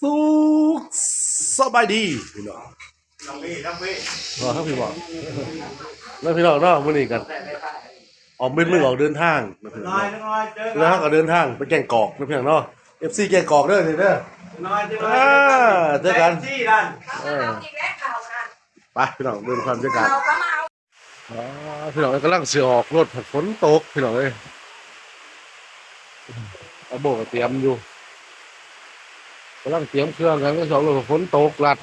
สุขสบายดีพี่น้องน้องพี่น้องพี่รอครับพี่บอกแล้วพี่น้องเนาะมื้อนี้กัน ออกเป็นมือออกเดินทางนะพี่น้น้ออยงน้อยเจอแล้วก็เดินทางไปแก่งกอกนะพี่น้องเนาะ FC แก่งกอกเด้อนี่เด้อน้อยเจออ่าเจอกันที่นั่นเอออีกแล้วข่าวนะไปพี่น้องเดินความเจอกันข่าวก็มาเอาอ๋อพี่น้องกำลังเสือออกรถฝนตกพี่น้องเอ้ยเอาโบกเตรียมอยู่ กำลังเตรียมเครื่องกันก็สองรถฝนตกหลัด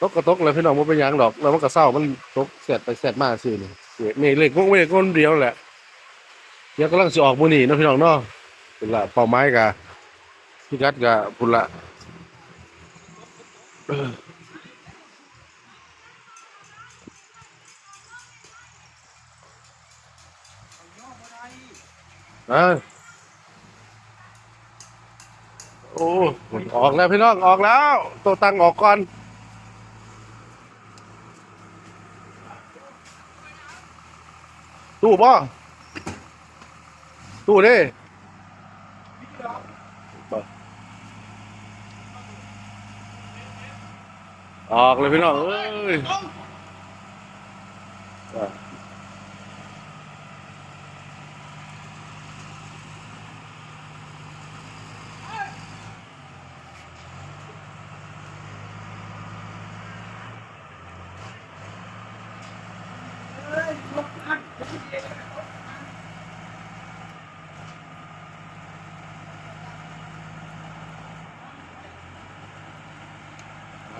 ตกก็ตกเลยพี่น้องมันเป็นยังดอกแล้วมันก็เศร้ามันตกเสร็จไปเสร็จมาสินี่นี่เล็กงเวกคนเดียวแหละเดี๋ยวกำลังสิออกมือนี่นะพี่น้องเนาะเป็นละเป้าไม้กะพี่กัดกะพุ่นละเออ เออโอ้ออกแล้วพี่น้องออกแล้ว ตัวตังออกก่อน ตู้ป่ะตู้ดิออกเลยพี่น้องเอ้ย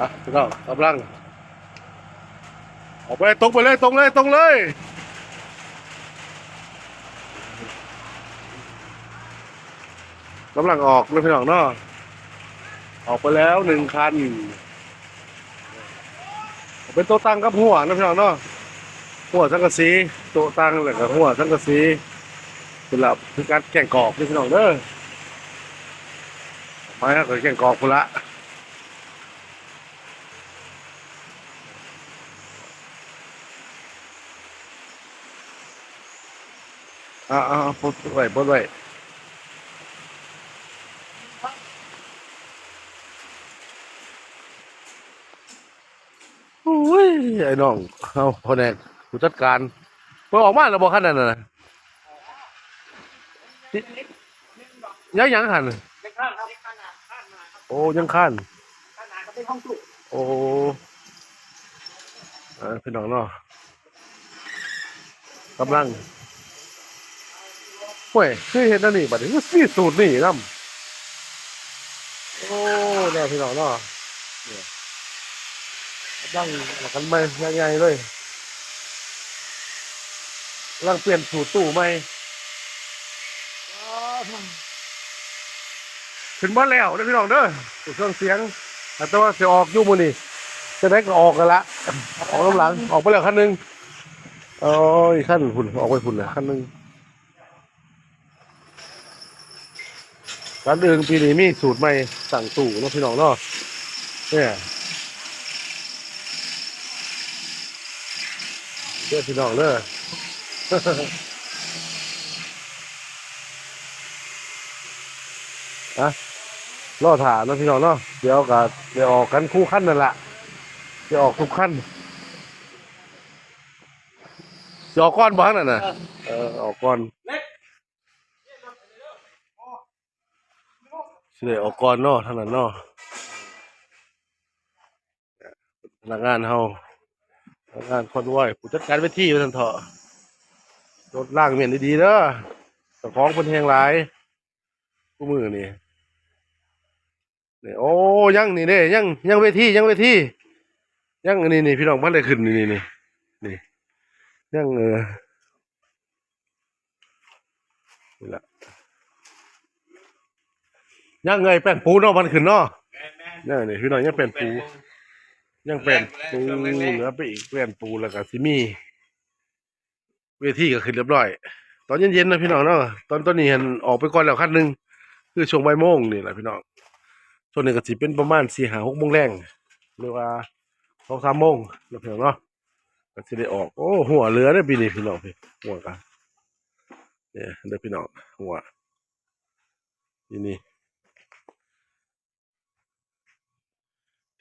อะพี่น้องกำลังออกไปตรงไปเลยตรงเลยตรงเลยกำลังออกเลยพี่น้องเนาะออกไปแล้วหนึ่งคันเป็นโต๊ะตั้งกับหัวนะพี่น้องเนาะหัวสังกะสีโต๊ะตั้งแล้วก็หัวสังกะสีเป็นหลับคือการแข่งกอกพี่น้องเด้อไม้ก็แข่งกอกพุละ อ่าอ่าปลดไว้ปลดไว้โอ้ยไอ้น้องเอาพอแนกผู้จัดการเพิ่งออกมาแล้วบอกขั้นนั้นน่ะติยังยังหันเล็กข้างครับข้างหน้าข้างหน้าครับโอ้ยังขั้นข้างหน้าก็เป็นห้องตู้โอ้เออพี่น้องเนาะกำลัง เฮ้ยคือเห็นนั่นนี่บัดนี้ก็มีสูตรนี่นำโอ้เนี่ยพี่น้องเนาะเนี่ยกำลังเอากันไม่ใหญ่ๆเลยกำลังเปลี่ยนสูตรตู้ใหม่ขึ้นบ้านแล้วเด้อพี่น้องเด้อเครื่องเสียงแต่ว่าจะออกอยุ่มือนี่จะได้ก็ออกกันละออกน้ำหลังออกไปแล้วขั้นหนึ่งโอ้ยขั้นฝุ่นออกไปฝุ่นเลยขั้นหนึ่ง ร้านอื่นปีนี้มีสูตรใหม่สั่งตู่นะพี่น้องเนาะเนี่ยเด้อพี่น้องเด้ออะรอถานะพี่น้องเนาะเดี๋ยวก็เดี๋ยวออกกันคู่ขั้นนั่นแหละเดี๋ยวออกทุกขั้นจะออกก้อนบ้างนั่นน่ะเออออกก้อน เล็ก สิได้ออกก้อนเนาะเท่านั้นเนาะพนักงานเฮาพนักงานคนไหวผู้จัดการเวทีว่าซั่นเถาะรถล่างเมียนดีๆเด้อเจ้าของเพิ่นแฮงหลายผู้มือนี่นี่โอ้ยังนี่เด้ยังยังเวทียังเวทียังนนี้นี่พี่น้องมันได้ขึ้นนี่นี่นี่นี่ยังเออนี่แหละ ยังไงแป้นปูเนาะมันขึ้นเนาะแม่แม่ยังนี่พี่น้องยังเป็นปูยังเป็นปูเหลือไปอีกเป็นปูแล้วก็สิมีเวทีก็ขึ้นเรียบร้อย ตอนเย็นๆนะพี่น้องเนาะตอนตอนนี้เห็นออกไปก่อนแล้วคันหนึงคือช่วงบ่ายโมงนี่แหละพี่น้องส่วนหนึ่งก็สิเป็นประมาณสี่หาหกโมงแรงหรือว่าสองสามโมงแล้วพี่น้องเนาะก็สิได้ออก โอ้หัวเรือได้อปีนี้พี่น้องพี่หัวกันเนี่ยเด้อพี่น้องหัวนี่นี่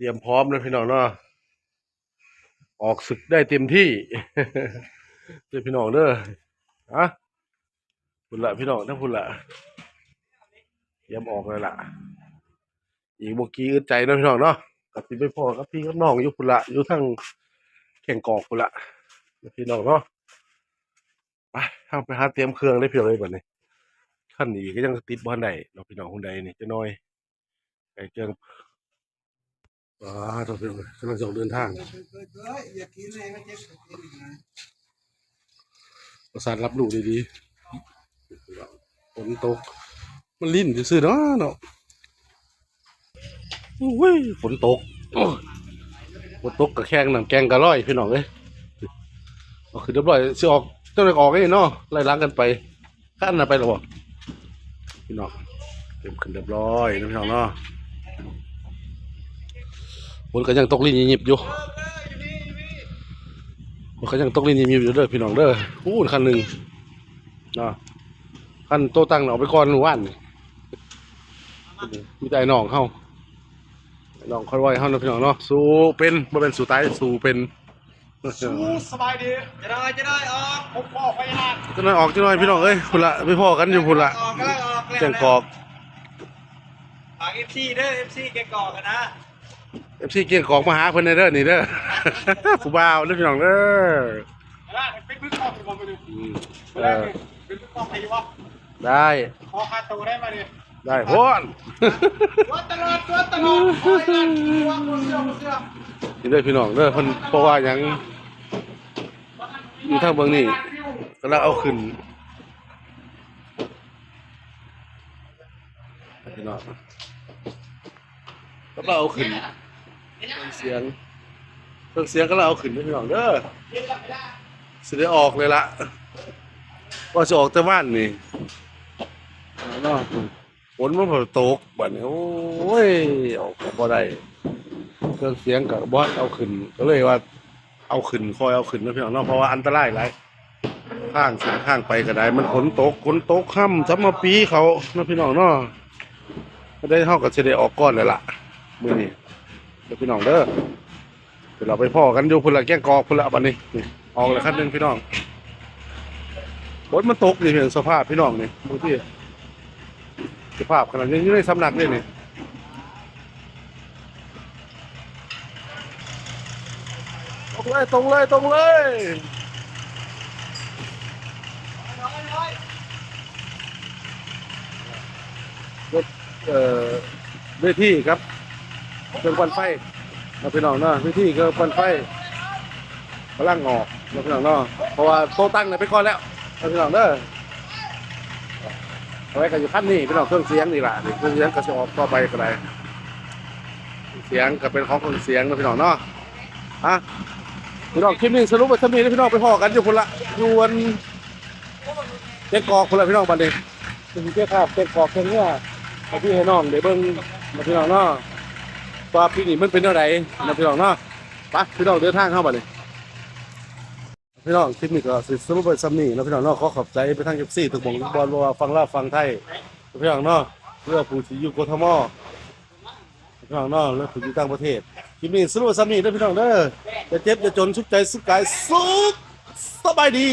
ตรียมพร้อมนะพี่น้องเนาะออกศึกได้เต็มที่เด้อพี่น้องเด้ออะพุ่นละพี่น้องทั้งพุ่นละเตรียมออกเลยล่ะ อีกบกี้อึดใจนะพี่น้องเนาะกับสิไปพ่อกับพี่กับน้องอยู่พุ่นละอยู่ทั้งแข่งกอกพุ่นละพี่น้องเนาะไปทางไปหาเตรียมเครื่องได้เพียงเลยบัดนี้ขั้นนี้ก็ยังติดบ้านใดเนาพี่น้องคนใดนี่จะน้อยไอ้เครื่อง ว้าตัวพี่น้องกำลังจะออกเดินทางอย่ากินเลยไม่เจ็บกินนะประสานรับรู้ดีๆฝนตก มันลิ้นซื่อเนาะเนาะอุ้ยฝนตกฝนตกกับแข้งน้ำแกงกะร้อยพี่น้องเอ้ยเอาคือเรียบร้อยสิออกเจ้าหน้าออกไอ้เนาะไล่ล้างกันไปขั้นน่ะไปหรอพี่น้องเต็มขึ้นเรียบร้อยนะพี่น้องเนาะ ฝนก็ยังตกลิ้นยิบๆอยู่ฝนก็ยังตกลิ้นยิบๆอยู่เด้อพี่น้องเด้ออู้คันหนึ่งเนาะคันโตตั้งเอาไปก่อนหมู่บ้านนี่มีแต่ไอ้น้องเฮาไอ้น้องคอยไว้เฮาเนาะพี่น้องเนาะสู้เป็นบ่เป็นสู้ตายสู้เป็นสู้สบายดีจะได้จะได้ออกผมบอกไปนะจังหน่อยออกจังหน่อยพี่น้องเอ้ยพุ่นละไปพ่อกันอยู่พุ่นละออกก็ได้ออกแจ้งกอกฝากเอฟซีเด้อเอฟซีแกกอกกันนะ FC เกียงกอกมาหาเพิ่นได้เด้อนี่เด้อ ผู้บ่าวเด้อพี่น้องเด้อแล้วเป็นพึ่งกอกผมไปดูอืมเวเอลาอเป็นพึ่งกอกใครวะได้ขอคาตัวได้มาดิได้พ่นตัวตลอดตัวตลอดคอยนั่นตัวมือเสื้อมือเสื้อนี่เด้อพี่น้องเด้อเพิ่นเพราะว่าหยังอยู่ทางเบิ่งนี่ก็แล้วเอาขึ้นพี่น้องก็แล้วเอาขึ้น เครื่องเสียงเครื่องเสียงก็แล้วเอาขึ้นเด้อพี่น้องเด้อสิได้ออกเลยละว่าจะออกแต่บ้านนี่เนาะฝนมันพอตกบัดนี้โอ้ยออกก็บ่ได้เครื่องเสียงกับบอสเอาขึ้น ก็เลยว่า เอาขึ้นคอยเอาขึ้นนะพี่น้องเนาะเพราะว่าอันตรายหลายข้างสิข้างไปก็ได้ มันฝนตกฝนตกค่ำซัมมาปีเขานาะพี่น้องเนาะก็ได้เท่ากับจะได้ออกก้อนเลยล่ะมือนี ดี๋ยวพี่น้องเด้อเดี๋ยวเราไปพ่อกันอยู่พุ่นละแก้งกอกพุ่นละบันนี้นี่ออกเลยขั้นหนึ่งพี่น้องฝนมันตกนี่เห็นสภาพพี่น้องนี่บางที่สภาพขนาดนี้อยู่ในสำนักเลยนี่ตรงเลยตรงเลยตรงเลยรถเอ่อเวทีครับ เครื่องปั่นไฟเราพี่น้องเนาะเวทีเครื่องปั่นไฟกำลังออกเราพี่น้องเนาะเพราะว่าโตตั้งเนี่ยไปก่อนแล้วเราพี่น้องเด้อเอาไว้กันอยู่ขั้นนี้พี่น้องเครื่องเสียงนี่แหละนี่เครื่องเสียงก็จะออกต่อไปก็ได้เสียงก็เป็นของเครื่องเสียงเราพี่น้องเนาะอะพี่น้องคลิปนี้สรุปว่าถ้ามีพี่น้องไปพอกันอยู่คนละอยู่วันเจ๊กอกคนละพี่น้องบันเดงเป็นเจ๊ข้าวเจ๊กอกแค่เนี้ยมาพี่ให้น้องเดี๋ยวเบิ่งมาพี่น้องเนาะ ว่าปีนี้มันเป็นอะไรมาพี่น้องเนาะไปพี่น้องเดินทางเข้าบัดนี้พี่น้องคลิปนี้ก็สิสรุปไปซ้ำนี่นะพี่น้องเนาะขอขอบใจไปทางเอฟซีทุกหมองทุกบอลว่าฟังลาวฟังไทยพี่น้องเนาะเรื่องผู้ที่อยู่กทมพี่น้องเนาะเรื่องผู้อยู่ต่างประเทศคลิปนี้สรุปซ้ำนี่เด้อพี่น้องเด้อจะเจ็บจะจนสุขใจสุขกายสุขสบายดี